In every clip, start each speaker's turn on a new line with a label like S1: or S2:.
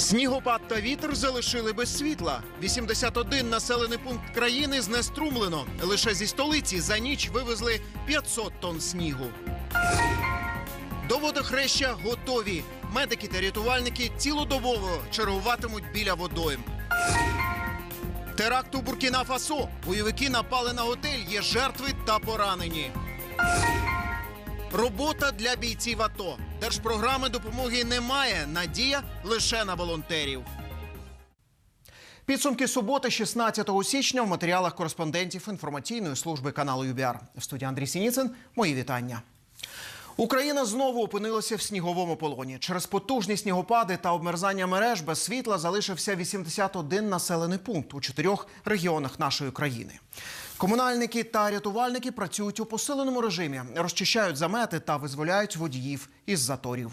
S1: Снігопад та вітер залишили без світла. 81 населений пункт країни знеструмлено. Лише зі столиці за ніч вивезли 500 тонн снігу. До водохреща готові. Медики та рятувальники цілодобово чергуватимуть біля водойм. Теракт у Буркіна Фасо. Бойовики напали на готель. Є жертви та поранені. Робота для бійців АТО. Держпрограми допомоги немає. Надія лише на волонтерів. Підсумки суботи, 16 січня, в матеріалах кореспондентів інформаційної служби каналу ЮБІАР. В студії Андрій Сініцин. Мої вітання. Україна знову опинилася в сніговому полоні. Через потужні снігопади та обмерзання мереж без світла залишився 81 населений пункт у чотирьох регіонах нашої країни. Комунальники та рятувальники працюють у посиленому режимі, розчищають замети та визволяють водіїв із заторів.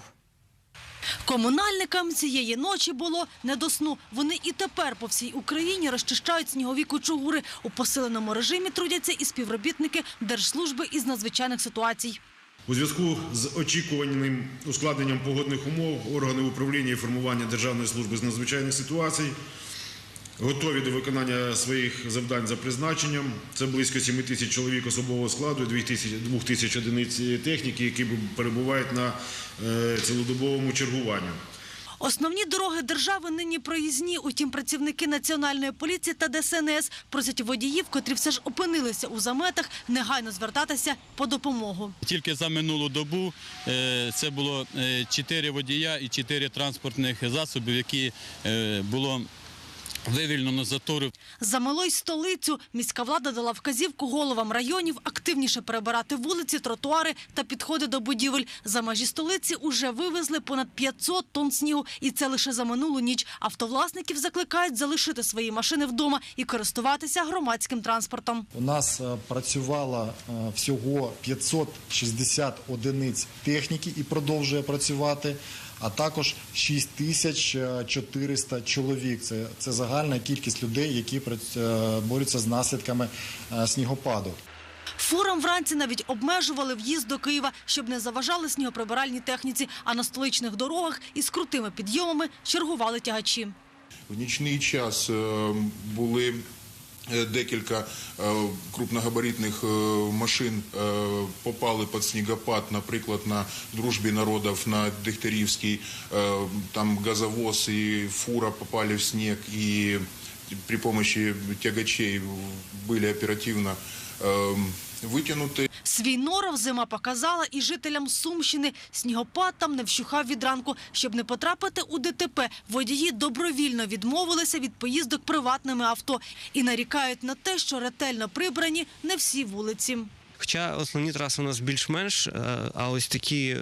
S2: Комунальникам цієї ночі було не до сну. Вони і тепер по всій Україні розчищають снігові кучугури. У посиленому режимі трудяться і співробітники Держслужби із надзвичайних ситуацій.
S3: У зв'язку з очікуваним ускладненням погодних умов органи управління і формування Державної служби з надзвичайних ситуацій готові до виконання своїх завдань за призначенням. Це близько 7 тисяч чоловік особового складу, 2 тисяч, 2 тисяч одиниць техніки, які перебувають на е, цілодобовому чергуванні.
S2: Основні дороги держави нині проїзні. Утім, працівники національної поліції та ДСНС просять водіїв, котрі все ж опинилися у заметах, негайно звертатися по допомогу.
S4: Тільки за минулу добу е, це було 4 водія і 4 транспортних засобів, які е, було вивільнено з затору.
S2: За малой столицю міська влада дала вказівку головам районів активніше перебирати вулиці, тротуари та підходи до будівель. За межі столиці уже вивезли понад 500 тонн снігу, і це лише за минулу ніч. Автовласників закликають залишити свої машини вдома і користуватися громадським транспортом.
S5: У нас е, працювало е, всього 560 одиниць техніки і продовжує працювати, а також 6400 чоловік. Це, це загальна кількість людей, які е, борються з наслідками е, снігопаду.
S2: Фурам вранці навіть обмежували в'їзд до Києва, щоб не заважали снігоприбиральній техніці. А на столичних дорогах із крутими підйомами чергували тягачі.
S6: В нічний час е, були декілька е, крупногабаритних е, машин е, попали під снігопад, наприклад, на дружбі народів на Дегтярівській. Е, Там газовоз і фура попали в сніг, і при помощи тягачей були оперативно е, витягнуті.
S2: Свій норов зима показала і жителям Сумщини. Снігопад там не вщухав від ранку. Щоб не потрапити у ДТП, водії добровільно відмовилися від поїздок приватними авто і нарікають на те, що ретельно прибрані не всі вулиці.
S7: Хоча основні траси у нас більш-менш, е, а ось такі, е,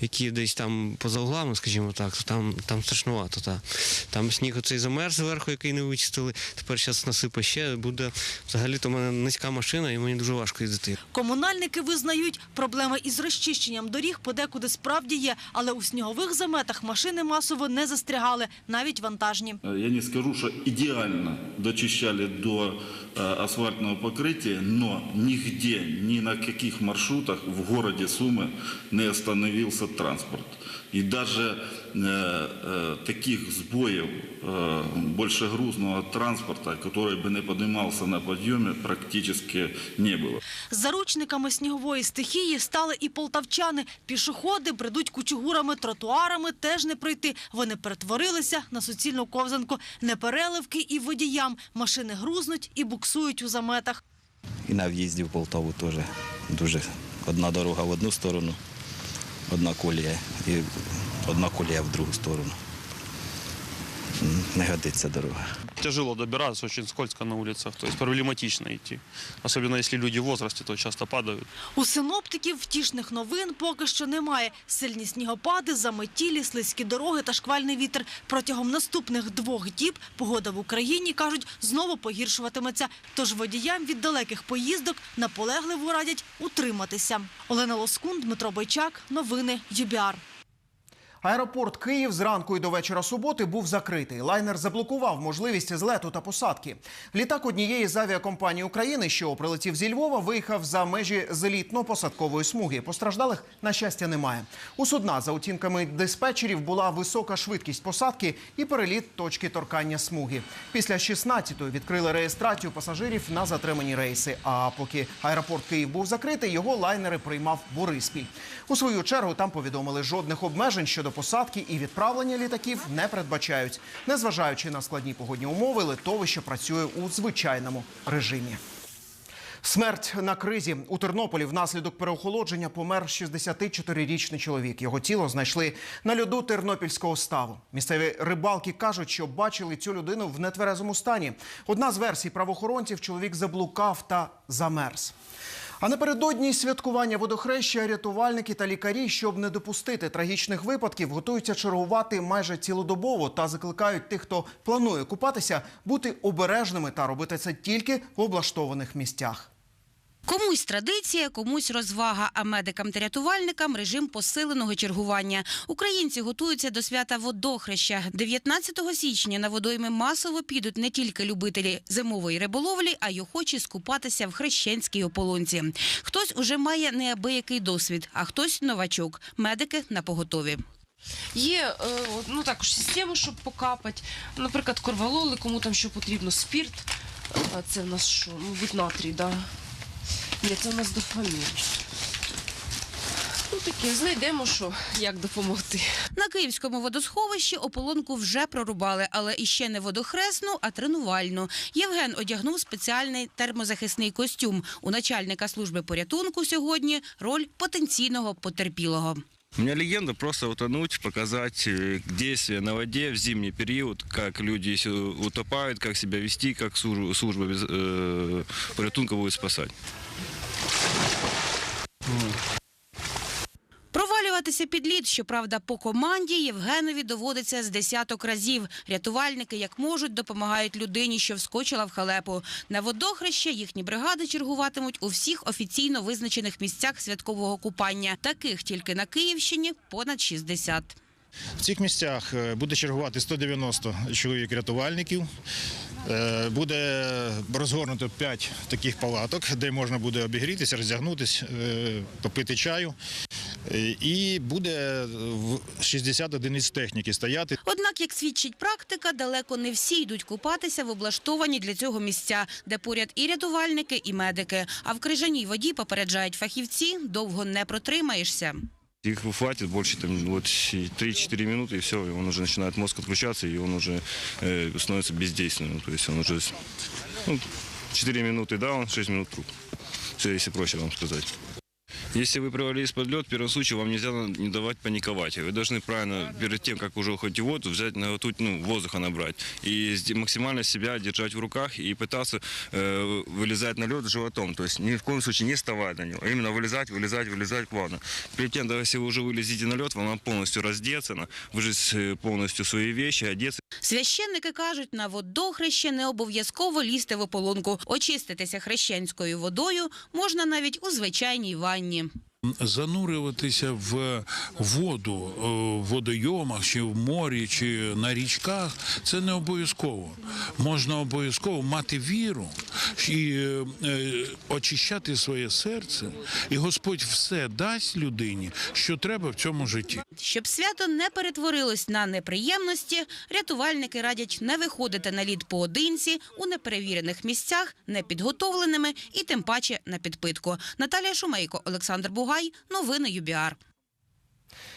S7: які десь там поза углами, скажімо так, то там, там страшнувато. Та. Там сніг оцей замерз зверху, який не вичистили. Тепер зараз насипе ще. Буде взагалі-то в мене низька машина, і мені дуже важко їздити.
S2: Комунальники визнають, проблема із розчищенням доріг подекуди справді є, але у снігових заметах машини масово не застрягали, навіть вантажні.
S8: Я не скажу, что идеально дочищали до э, асфальтного покрытия, но нигде, ни на каких маршрутах в городе Сумы не остановился транспорт. И даже э, э, таких сбоев э, большегрузного транспорта, который бы не поднимался на подъеме, практически не было.
S2: Заручниками снігової стихії стали і полтавчани. Пішоходи бредуть кучугурами, тротуарами теж не пройти. Вони перетворилися на суцільну ковзанку. Непереливки і водіям. Машини грузнуть і буксують у заметах.
S9: І на в'їзді в Полтаву теж дуже одна дорога в одну сторону, одна колія і одна колія в другу сторону. Не годиться дорога.
S10: Тяжело добираться, очень скользко на улицах, то есть проблематично идти. Особенно если люди в возрасте, то часто падают.
S2: У синоптиків втішних новин поки що немає. Сильні снігопади, заметілі, слизькі дороги та шквальний вітер. Протягом наступних двох діб погода в Україні, кажуть, знову погіршуватиметься. Тож водіям від далеких поїздок наполегливо радять утриматися. Олена Лоскун, Дмитро Бойчак. Новини ЮБІАР.
S1: Аеропорт Київ зранку і до вечора суботи був закритий. Лайнер заблокував можливість злету та посадки. Літак однієї з авіакомпаній України, що прилетів зі Львова, виїхав за межі злітно-посадкової смуги. Постраждалих на щастя немає. У судна за оцінками диспетчерів була висока швидкість посадки і переліт точки торкання смуги. Після 16-ї відкрили реєстрацію пасажирів на затримані рейси. А поки аеропорт Київ був закритий, його лайнери приймав Бориспіль. У свою чергу там повідомили, жодних обмежень щодо посадки і відправлення літаків не передбачають. Незважаючи на складні погодні умови, литовище працює у звичайному режимі. Смерть на кризі у Тернополі внаслідок переохолодження помер 64-річний чоловік. Його тіло знайшли на льоду тернопільського ставу. Місцеві рибалки кажуть, що бачили цю людину в нетверезому стані. Одна з версій правоохоронців чоловік заблукав та замерз. А напередодні святкування водохреща рятувальники та лікарі, щоб не допустити трагічних випадків, готуються чергувати майже цілодобово та закликають тих, хто планує купатися, бути обережними та робити це тільки в облаштованих місцях.
S11: Комусь традиція, комусь розвага, а медикам та рятувальникам режим посиленого чергування. Українці готуються до свята водохреща. 19 січня на водойми масово підуть не тільки любителі зимової риболовлі, а й охочі скупатися в хрещенській ополонці. Хтось уже має неабиякий досвід, а хтось новачок. Медики на поготові.
S12: Є е, ну, також системи, щоб покапати. Наприклад, корвалоли, кому там що потрібно, спірт. Це в нас що? Мабуть, натрій, да. Ні, це в нас дофамін. Ну таке, знайдемо, що, як допомогти.
S11: На київському водосховищі ополонку вже прорубали, але іще не водохресну, а тренувальну. Євген одягнув спеціальний термозахисний костюм. У начальника служби порятунку сьогодні роль потенційного потерпілого.
S13: У меня легенда просто утонуть, показать э, действия на воде в зимний период, как люди если утопают, как себя вести, как служба, э, порятунка будет спасать.
S11: Провалюватися під лід, щоправда, по команді Євгенові доводиться з десяток разів. Рятувальники, як можуть, допомагають людині, що вскочила в халепу. На водохреще їхні бригади чергуватимуть у всіх офіційно визначених місцях святкового купання. Таких тільки на Київщині понад 60.
S14: В цих місцях е, буде чергувати 190 чоловік рятувальників. Е, Буде розгорнуто 5 таких палаток, де можна буде обігрітися, роздягнутися, е, попити чаю. Е, І буде в 60 одиниць техніки стояти.
S11: Однак, як свідчить практика, далеко не всі йдуть купатися в облаштовані для цього місця, де поряд і рятувальники, і медики. А в крижаній воді попереджають фахівці, довго не протримаєшся.
S13: Их хватит больше там, вот, 3-4 минуты, и все, и он уже начинает мозг отключаться, и он уже э, становится бездейственным. То есть он уже ну, 4 минуты даун, 6 минут труп. Все, если проще вам сказать. Если вы провалились под лед, в первом случае вам нельзя не давать паниковать. Вы должны правильно, перед тем, как уже уходить в воду, взять, наготовить, ну, воздуха набрать. И сде- максимально себя держать в руках и пытаться э, вылезать на лед животом. То есть ни в коем случае не вставать на него, а именно вылезать, вылезать, вылезать плавно. Перед тем, даже если вы уже вылезете на лед, вам надо полностью раздеться, на- выжать э, полностью свои вещи, одеться.
S11: Священники кажуть, на водохреще не обов'язково лізти в ополонку. Очиститися хрещенською водою можна навіть у звичайній ванні.
S15: занурюватися в воду е, в водойомах чи в морі, чи на річках це не обов'язково. Можна обов'язково мати віру і е, е, очищати своє серце, і Господь все дасть людині, що треба в цьому житті.
S11: Щоб свято не перетворилось на неприємності, рятувальники радять не виходити на лід поодинці у неперевірених місцях, непідготовленими і тим паче на підпитку. Наталія Шумейко, Олександр Бугай. Новини ЮБІАР.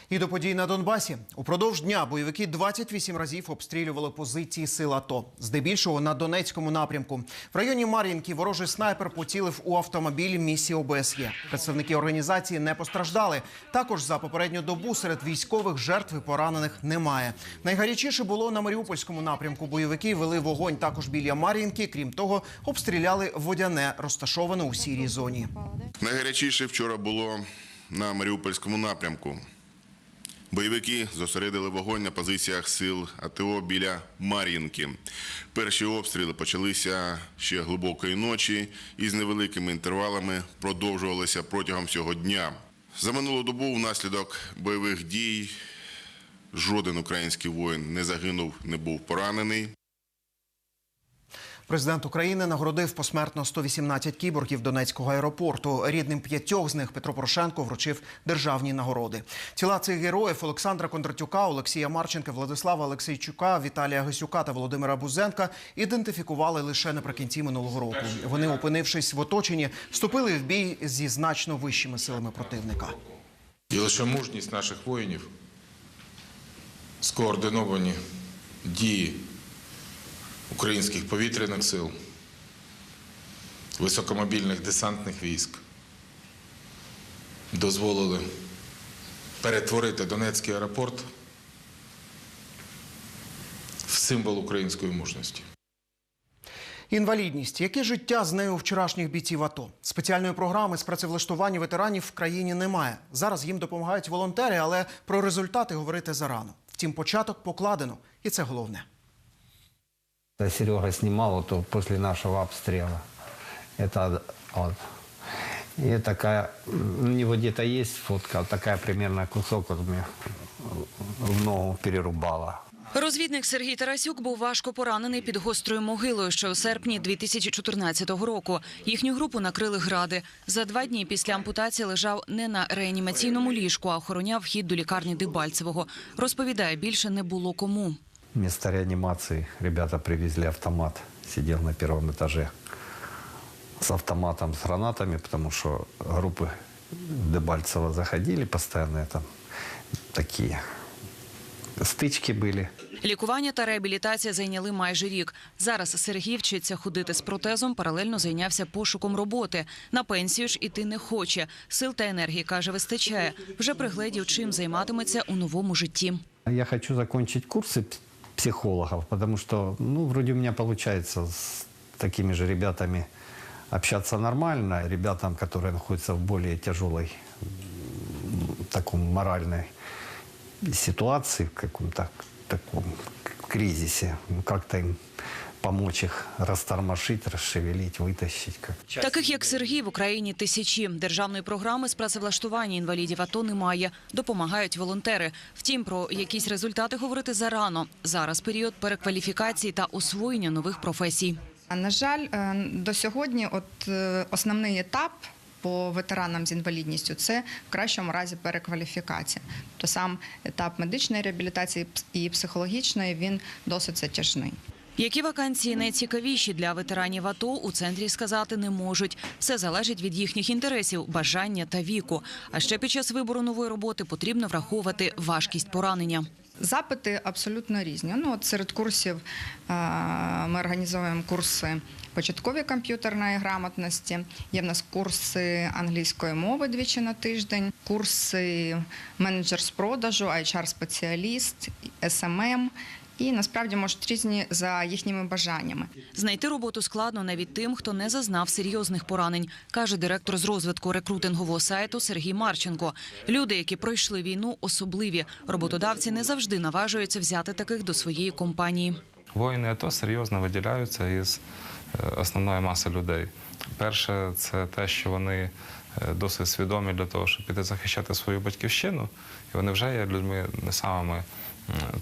S1: І до подій на Донбасі упродовж дня бойовики 28 разів обстрілювали позиції сил АТО, здебільшого на Донецькому напрямку. В районі Мар'їнки ворожий снайпер поцілив у автомобіль місії ОБСЄ. Представники організації не постраждали. Також за попередню добу серед військових жертв і поранених немає. Найгарячіше було на Маріупольському напрямку. Бойовики вели вогонь також біля Мар'їнки. Крім того, обстріляли водяне, розташоване у сірій зоні.
S16: Найгарячіше вчора було на Маріупольському напрямку. Бойовики зосередили вогонь на позиціях сил АТО біля Мар'їнки. Перші обстріли почалися ще глибокої ночі і з невеликими інтервалами продовжувалися протягом цього дня. За минулу добу внаслідок бойових дій жоден український воїн не загинув, не був поранений.
S1: Президент України нагородив посмертно 118 кіборгів Донецького аеропорту. Рідним п'ятьох з них Петро Порошенко вручив державні нагороди. Тіла цих героїв Олександра Кондратюка, Олексія Марченка, Владислава Олексійчука, Віталія Гасюка та Володимира Бузенка ідентифікували лише наприкінці минулого року. Вони, опинившись в оточенні, вступили в бій зі значно вищими силами противника.
S17: І лише мужність наших воїнів, скоординовані дії українських повітряних сил, високомобільних десантних військ дозволили перетворити Донецький аеропорт в символ української мужності.
S1: Інвалідність. Яке життя з нею у вчорашніх бійців АТО? Спеціальної програми з працевлаштування ветеранів в країні немає. Зараз їм допомагають волонтери, але про результати говорити зарано. Втім, початок покладено, і це головне.
S18: Серега снимал вот после нашего обстрела. Это вот. И такая, у него где-то есть фотка, такая примерно кусок вот мне в ногу перерубала.
S19: Розвідник Сергій Тарасюк був важко поранений під гострою могилою ще у серпні 2014 року. Їхню групу накрили гради. За два дні після ампутації лежав не на реанімаційному ліжку, а охороняв вхід до лікарні Дебальцевого. Розповідає, більше не було кому.
S18: Вместо реанимации ребята привезли автомат. Сидел на первом этаже с автоматом, с гранатами, потому что группы Дебальцева заходили постоянно. Там такие стычки были.
S19: Лікування та реабілітація зайняли майже рік. Зараз Сергій вчиться ходити з протезом, паралельно зайнявся пошуком роботи. На пенсію ж іти не хоче. Сил та енергії, каже, вистачає. Вже пригледів, чим займатиметься у новому житті.
S18: Я хочу закончить курсы п- психологов, потому что, ну, вроде у меня получается с такими же ребятами общаться нормально, ребятам, которые находятся в более тяжелой таком моральной ситуации, в каком-то таком кризисе, Ну, как-то им помочь их растормошить, расшевелить, вытащить. Как.
S19: Таких як Сергій в Україні тисячі. Державної програми з працевлаштування інвалідів АТО немає. Допомагають волонтери. Втім, про якісь результати говорити зарано. Зараз період перекваліфікації та освоєння нових професій.
S20: А, На жаль, е, до сьогодні, от е, основний етап по ветеранам з інвалідністю це в кращому разі перекваліфікація. То сам етап медичної реабілітації і психологічної він досить затяжний.
S19: Які вакансії найцікавіші для ветеранів АТО у центрі сказати не можуть. Все залежить від їхніх інтересів, бажання та віку. А ще під час вибору нової роботи потрібно враховувати важкість поранення.
S20: Запити абсолютно різні. Ну, от серед курсів е, ми організовуємо курси початкової комп'ютерної грамотності. Є в нас курси англійської мови двічі на тиждень, курси менеджер з продажу, HR-спеціаліст, SMM. І насправді можуть різні за їхніми бажаннями.
S19: Знайти роботу складно навіть тим, хто не зазнав серйозних поранень, каже директор з розвитку рекрутингового сайту Сергій Марченко. Люди, які пройшли війну, особливі. Роботодавці не завжди наважуються взяти таких до своєї компанії.
S21: Воїни АТО серйозно виділяються із е, основної маси людей. Перше, це те, що вони е, досить свідомі для того, щоб піти захищати свою батьківщину, і вони вже є людьми не самими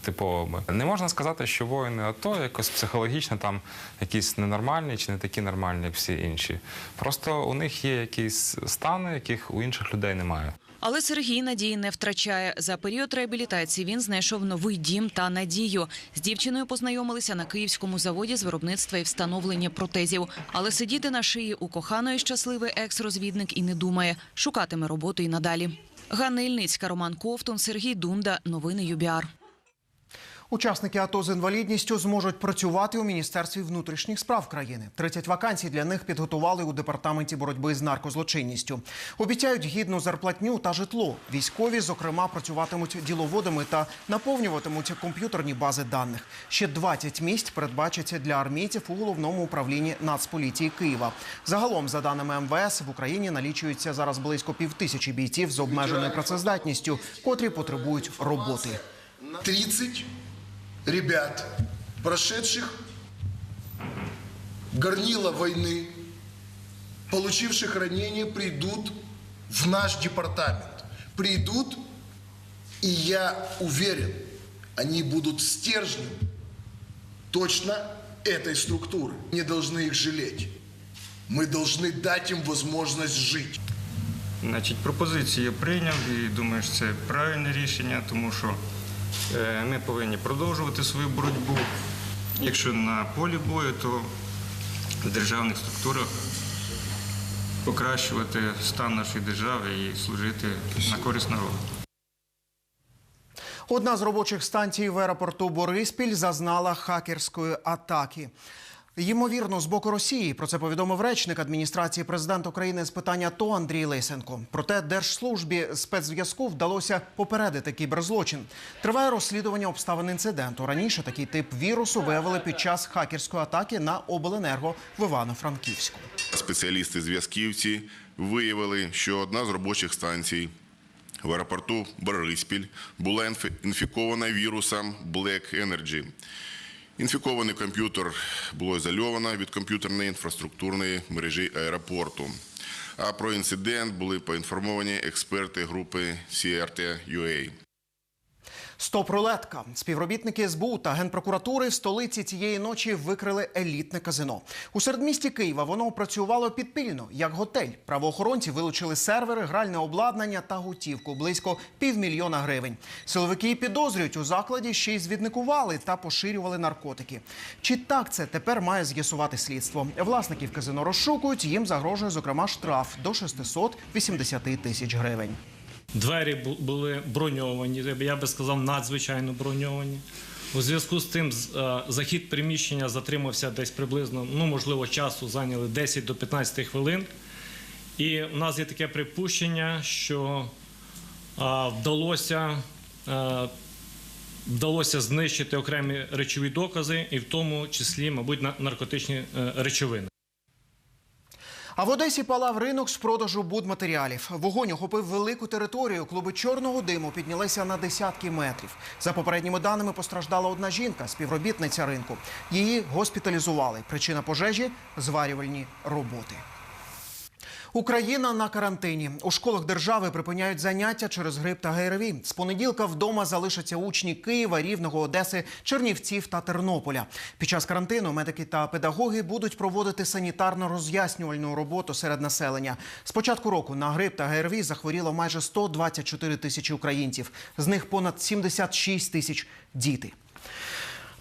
S21: типовими. Не можна сказати, що воїни АТО якось психологічно там якісь ненормальні чи не такі нормальні, як всі інші. Просто у них є якісь стани, яких у інших людей немає.
S19: Але Сергій надії не втрачає. За період реабілітації він знайшов новий дім та надію. З дівчиною познайомилися на київському заводі з виробництва і встановлення протезів. Але сидіти на шиї у коханої щасливий екс-розвідник і не думає. Шукатиме роботу і надалі. Ганна Ільницька, Роман Ковтун, Сергій Дунда. Новини ЮБІАР.
S1: Учасники АТО з інвалідністю зможуть працювати у Міністерстві внутрішніх справ країни. 30 вакансій для них підготували у департаменті боротьби з наркозлочинністю. Обіцяють гідну зарплатню та житло. Військові, зокрема, працюватимуть діловодами та наповнюватимуть комп'ютерні бази даних. Ще 20 місць передбачаться для армійців у головному управлінні Нацполіції Києва. Загалом, за даними МВС, в Україні налічується зараз близько півтисячі бійців з обмеженою працездатністю, котрі потребують роботи.
S22: 30 ребят, прошедших горнило войны, получивших ранения, придут в наш департамент. Придут, и я уверен, они будут стержнем точно этой структуры. Не должны их жалеть. Мы должны дать им возможность жить.
S23: Значить, пропозицію я прийняв і думаю, що це правильне рішення, тому що е, ми повинні продовжувати свою боротьбу. Якщо на полі бою, то в державних структурах покращувати стан нашої держави і служити на користь народу.
S1: Одна з робочих станцій в аеропорту Бориспіль зазнала хакерської атаки. Ймовірно, з боку Росії про це повідомив речник адміністрації президента України з питань АТО Андрій Лисенко. Проте держслужбі спецзв'язку вдалося попередити кіберзлочин. Триває розслідування обставин інциденту. Раніше такий тип вірусу виявили під час хакерської атаки на обленерго в Івано-Франківську.
S16: Спеціалісти зв'язківці виявили, що одна з робочих станцій в аеропорту Бориспіль була інфікована вірусом Black Energy. Інфікований комп'ютер було ізольовано від комп'ютерної інфраструктурної мережі аеропорту. А про інцидент були поінформовані експерти групи CRT-UA.
S1: Стоп-рулетка. Співробітники СБУ та генпрокуратури в столиці цієї ночі викрили елітне казино. У середмісті Києва воно працювало підпільно, як готель. Правоохоронці вилучили сервери, гральне обладнання та готівку близько півмільйона гривень. Силовики підозрюють у закладі ще й звідникували та поширювали наркотики. Чи так це тепер має з'ясувати слідство? Власників казино розшукують. Їм загрожує зокрема штраф до 680 тисяч гривень.
S24: Двері були броньовані, я би- сказав, надзвичайно броньовані. У зв'язку з тим е, захід приміщення затримався десь приблизно, ну можливо, часу зайняли 10 до 15 хвилин. І у нас є таке припущення, що а, вдалося, е, вдалося знищити окремі речові докази, і в тому числі, мабуть, на- наркотичні е, речовини.
S1: А в Одесі палав ринок з продажу будматеріалів. Вогонь охопив велику територію. Клуби чорного диму піднялися на десятки метрів. За попередніми даними постраждала одна жінка, співробітниця ринку. Її госпіталізували. Причина пожежі зварювальні роботи. Україна на карантині. У школах держави припиняють заняття через грип та ГРВІ. З понеділка вдома залишаться учні Києва, Рівного, Одеси, Чернівців та Тернополя. Під час карантину медики та педагоги будуть проводити санітарно-роз'яснювальну роботу серед населення. З початку року на грип та ГРВІ захворіло майже 124 тисячі українців. З них понад 76 тисяч діти.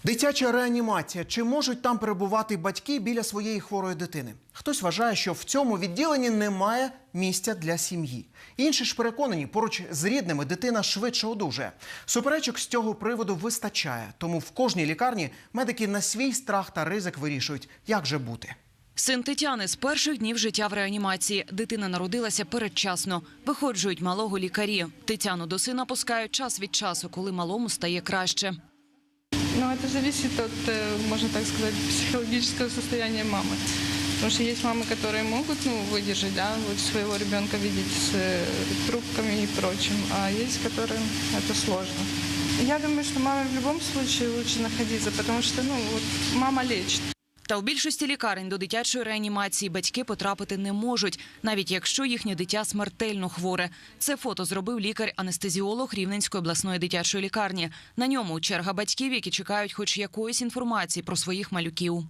S1: Дитяча реанімація. Чи можуть там перебувати батьки біля своєї хворої дитини? Хтось вважає, що в цьому відділенні немає місця для сім'ї. Інші ж переконані, поруч з рідними дитина швидше одужає. Суперечок з цього приводу вистачає. Тому в кожній лікарні медики на свій страх та ризик вирішують, як же бути.
S19: Син Тетяни з перших днів життя в реанімації. Дитина народилася передчасно. Виходжують малого лікарі. Тетяну до сина пускають час від часу, коли малому стає краще.
S25: Но это зависит от, э, можно так сказать, психологического состояния мамы. Потому что есть мамы, которые могут ну, выдержать да, вот своего ребенка видеть с э, трубками и прочим, а есть, которым это сложно. Я думаю, что маме в любом случае лучше находиться, потому что ну, вот мама лечит.
S19: Та у більшості лікарень до дитячої реанімації батьки потрапити не можуть, навіть якщо їхнє дитя смертельно хворе. Це фото зробив лікар-анестезіолог Рівненської обласної дитячої лікарні. На ньому черга батьків, які чекають хоч якоїсь інформації про своїх малюків.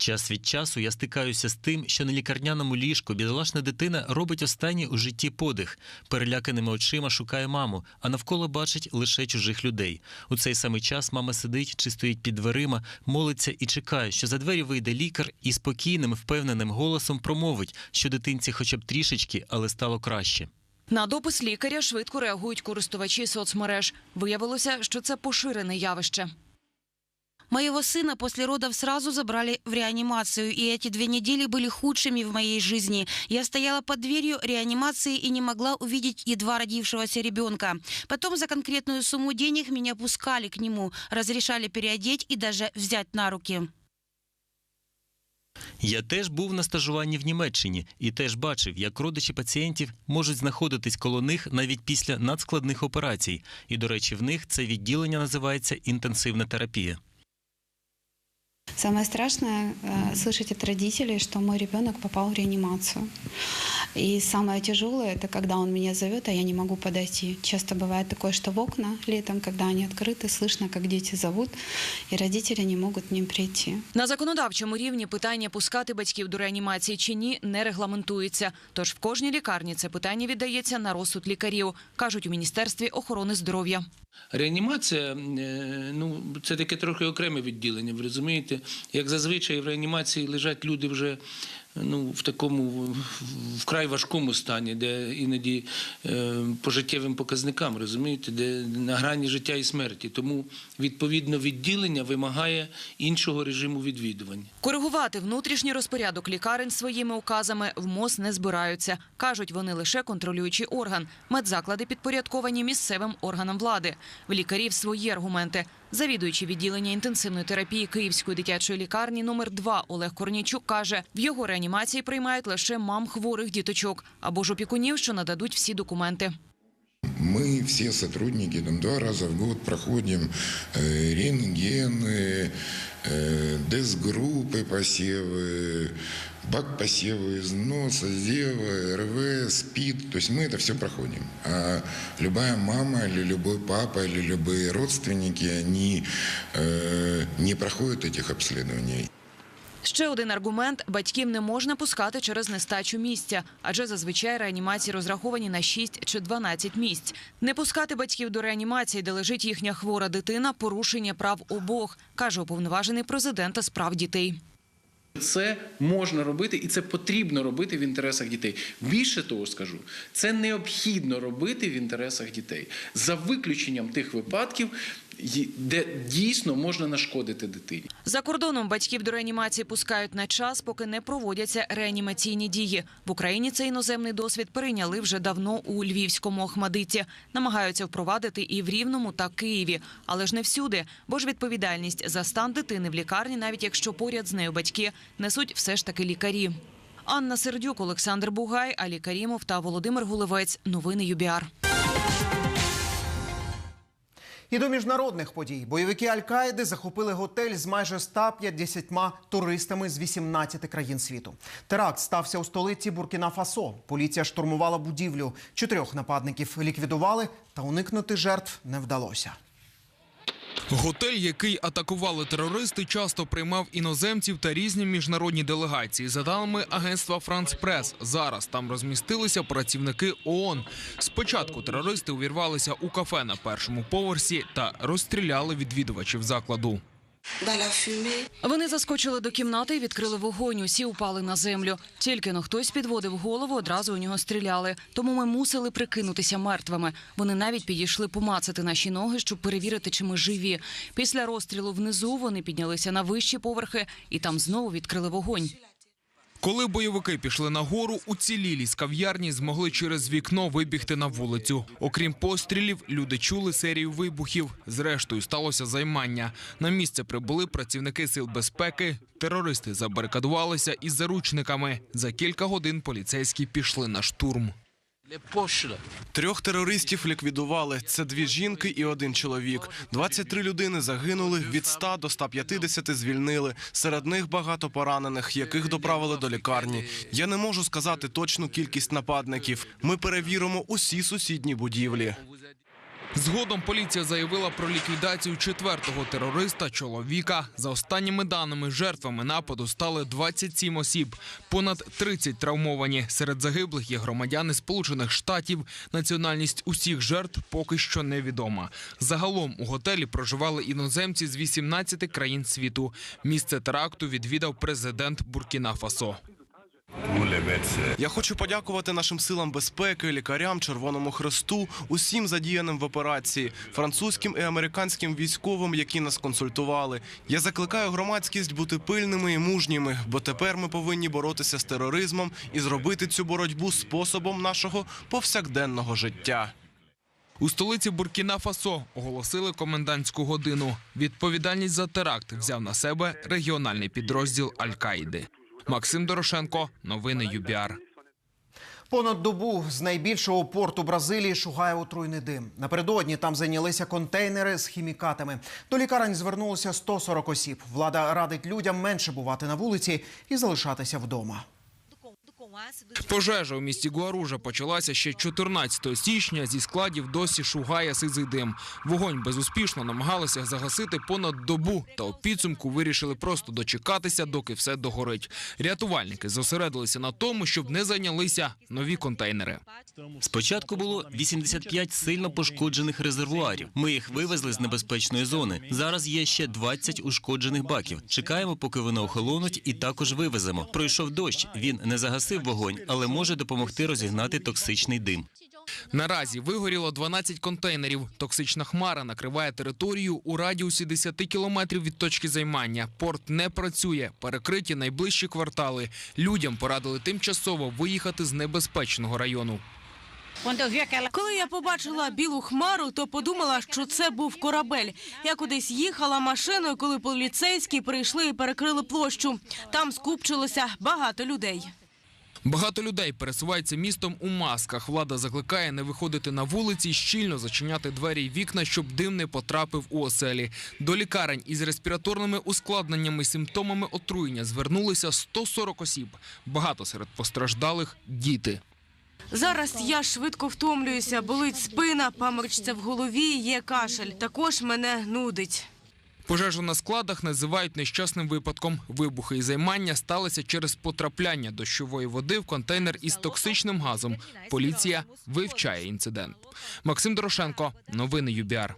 S26: Час від часу я стикаюся з тим, що на лікарняному ліжку бідолашна дитина робить останній у житті подих, переляканими очима шукає маму, а навколо бачить лише чужих людей. У цей самий час мама сидить чи стоїть під дверима, молиться і чекає, що за двері вийде лікар і спокійним, впевненим голосом промовить, що дитинці хоча б трішечки, але стало краще.
S19: На допис лікаря швидко реагують користувачі соцмереж. Виявилося, що це поширене явище.
S11: Моего сына после родов сразу забрали в реанимацию, и эти две недели были худшими в моей жизни. Я стояла под дверью реанимации и не могла увидеть едва родившегося ребенка. Потом за конкретную сумму денег меня пускали к нему, разрешали переодеть и даже взять на руки.
S26: Я теж був на стажуванні в Німеччині і теж бачив, як родичі пацієнтів можуть знаходитись коло них навіть після надскладних операцій. І, до речі, в них це відділення називається інтенсивна терапія.
S27: Самое страшное э, слышать от родителей, что мой ребенок попал в реанимацию.
S28: И самое тяжелое, это когда он меня зовет, а я не могу подойти. Часто бывает такое, что в окна летом, когда они открыты, слышно, как дети зовут, и родители не могут к ним прийти.
S19: На законодавчому рівні питання пускати батьків до реанімації чи ні не регламентується. Тож в кожній лікарні це питання віддається на розсуд лікарів, кажуть у міністерстві охорони здоров'я.
S29: Реанімація е, ну, це таке трохи окреме відділення, ви розумієте? Як зазвичай в реанімації лежать люди вже ну, в такому вкрай важкому стані, де іноді е, по життєвим показникам, розумієте, де на грані життя і смерті. Тому відповідно відділення вимагає іншого режиму відвідування.
S19: Коригувати внутрішній розпорядок лікарень своїми указами в МОЗ не збираються. Кажуть, вони лише контролюючий орган. Медзаклади підпорядковані місцевим органам влади. В лікарів свої аргументи. Завідуючий відділення інтенсивної терапії Київської дитячої лікарні номер 2 Олег Корнійчук каже, в його реанімації приймають лише мам хворих діточок або ж опікунів, що нададуть всі документи.
S30: Мы все сотрудники там два раза в год проходим э, рентгены, э, дез-группы посевы, бак посевы из носа, зева, РВ, СПИД. То есть мы это все проходим. А любая мама или любой папа или любые родственники, они э, не проходят этих обследований.
S19: Ще один аргумент – батьків не можна пускати через нестачу місця, адже зазвичай реанімації розраховані на 6 чи 12 місць. Не пускати батьків до реанімації, де лежить їхня хвора дитина – порушення прав обох, каже уповноважений президента з прав дітей.
S31: Це можна робити і це потрібно робити в інтересах дітей. Більше того скажу, це необхідно робити в інтересах дітей за виключенням тих випадків, де дійсно можна нашкодити дитині.
S19: За кордоном батьків до реанімації пускають на час, поки не проводяться реанімаційні дії. В Україні цей іноземний досвід перейняли вже давно у Львівському Охмадиті. Намагаються впровадити і в Рівному та Києві. Але ж не всюди, бо ж відповідальність за стан дитини в лікарні, навіть якщо поряд з нею батьки, несуть все ж таки лікарі. Анна Сердюк, Олександр Бугай, Алі Карімов та Володимир Гулевець. Новини ЮБІАР.
S1: І до міжнародних подій бойовики Аль-Каїди захопили готель з майже 150 туристами з 18 країн світу. Теракт стався у столиці Буркіна-Фасо. Поліція штурмувала будівлю. Чотирьох нападників ліквідували, та уникнути жертв не вдалося.
S27: Готель, який атакували терористи, часто приймав іноземців та різні міжнародні делегації. За даними агентства Франс Прес, зараз там розмістилися працівники ООН. Спочатку терористи увірвалися у кафе на першому поверсі та розстріляли відвідувачів закладу.
S19: Вони заскочили до кімнати і відкрили вогонь. Усі упали на землю. Тільки но хтось підводив голову, одразу у нього стріляли. Тому ми мусили прикинутися мертвими. Вони навіть підійшли помацати наші ноги, щоб перевірити, чи ми живі. Після розстрілу внизу вони піднялися на вищі поверхи і там знову відкрили вогонь.
S27: Коли бойовики пішли на гору, уцілілі з кав'ярні змогли через вікно вибігти на вулицю. Окрім пострілів, люди чули серію вибухів. Зрештою сталося займання. На місце прибули працівники сил безпеки. Терористи забарикадувалися із заручниками. За кілька годин поліцейські пішли на штурм.
S32: Трьох терористів ліквідували. Це дві жінки і один чоловік. 23 людини загинули, від 100 до 150 звільнили. Серед них багато поранених, яких доправили до лікарні. Я не можу сказати точну кількість нападників. Ми перевіримо усі сусідні будівлі.
S27: Згодом поліція заявила про ліквідацію четвертого терориста чоловіка. За останніми даними, жертвами нападу стали 27 осіб, понад 30 травмовані. Серед загиблих є громадяни Сполучених Штатів. Національність усіх жертв поки що невідома. Загалом у готелі проживали іноземці з 18 країн світу. Місце теракту відвідав президент Буркіна Фасо.
S32: Я хочу подякувати нашим силам безпеки, лікарям, Червоному Хресту, усім задіяним в операції, французьким і американським військовим, які нас консультували. Я закликаю громадськість бути пильними і мужніми, бо тепер ми повинні боротися з тероризмом і зробити цю боротьбу способом нашого повсякденного життя.
S27: У столиці Буркіна Фасо оголосили комендантську годину. Відповідальність за теракт взяв на себе регіональний підрозділ Аль-Каїди. Максим Дорошенко, новини ЮБІАР.
S1: Понад добу з найбільшого порту Бразилії шугає отруйний дим. Напередодні там зайнялися контейнери з хімікатами. До лікарень звернулося 140 осіб. Влада радить людям менше бувати на вулиці і залишатися вдома.
S27: Пожежа у місті Гуаружа почалася ще 14 січня. Зі складів досі шугає сизий дим. Вогонь безуспішно намагалися загасити понад добу, та у підсумку вирішили просто дочекатися, доки все догорить. Рятувальники зосередилися на тому, щоб не зайнялися нові контейнери.
S26: Спочатку було 85 сильно пошкоджених резервуарів. Ми їх вивезли з небезпечної зони. Зараз є ще 20 ушкоджених баків. Чекаємо, поки вони охолонуть, і також вивеземо. Пройшов дощ. Він не загасив вогонь, але може допомогти розігнати токсичний дим.
S27: Наразі вигоріло 12 контейнерів. Токсична хмара накриває територію у радіусі 10 кілометрів від точки займання. Порт не працює, перекриті найближчі квартали. Людям порадили тимчасово виїхати з небезпечного району.
S33: Коли я побачила білу хмару, то подумала, що це був корабель. Я кудись їхала машиною, коли поліцейські прийшли і перекрили площу. Там скупчилося багато людей.
S27: Багато людей пересуваються містом у масках. Влада закликає не виходити на вулиці, щільно зачиняти двері й вікна, щоб дим не потрапив у оселі. До лікарень із респіраторними ускладненнями, симптомами отруєння звернулися 140 осіб. Багато серед постраждалих діти.
S33: Зараз я швидко втомлююся, болить спина, паморочиться в голові, є кашель. Також мене нудить.
S27: Пожежу на складах називають нещасним випадком. Вибухи і займання сталися через потрапляння дощової води в контейнер із токсичним газом. Поліція вивчає інцидент. Максим Дорошенко, новини ЮБІАР.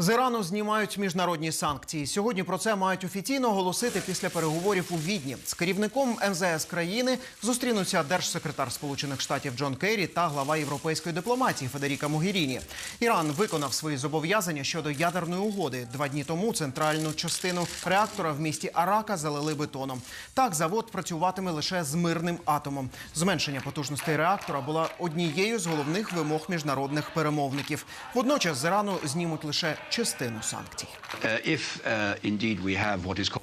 S1: З Ірану знімають міжнародні санкції. Сьогодні про це мають офіційно оголосити після переговорів у Відні. З керівником МЗС країни зустрінуться держсекретар Сполучених Штатів Джон Керрі та глава європейської дипломатії Федеріка Могеріні. Іран виконав свої зобов'язання щодо ядерної угоди. Два дні тому центральну частину реактора в місті Арака залили бетоном. Так завод працюватиме лише з мирним атомом. Зменшення потужностей реактора була однією з головних вимог міжнародних перемовників. Водночас з Ірану знімуть лише частину санкцій.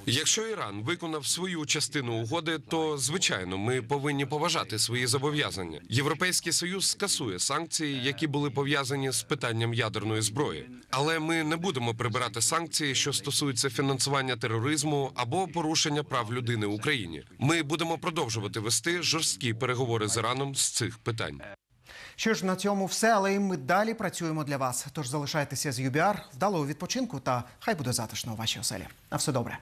S34: Якщо Іран виконав свою частину угоди, то звичайно ми повинні поважати свої зобов'язання. Європейський союз скасує санкції, які були пов'язані з питанням ядерної зброї. Але ми не будемо прибирати санкції, що стосуються фінансування тероризму або порушення прав людини в Україні. Ми будемо продовжувати вести жорсткі переговори з Іраном з цих питань.
S1: Що ж на цьому все, але і ми далі працюємо для вас. Тож залишайтеся з ЮБІАР, вдалого відпочинку та хай буде затишно у вашій оселі. На все добре.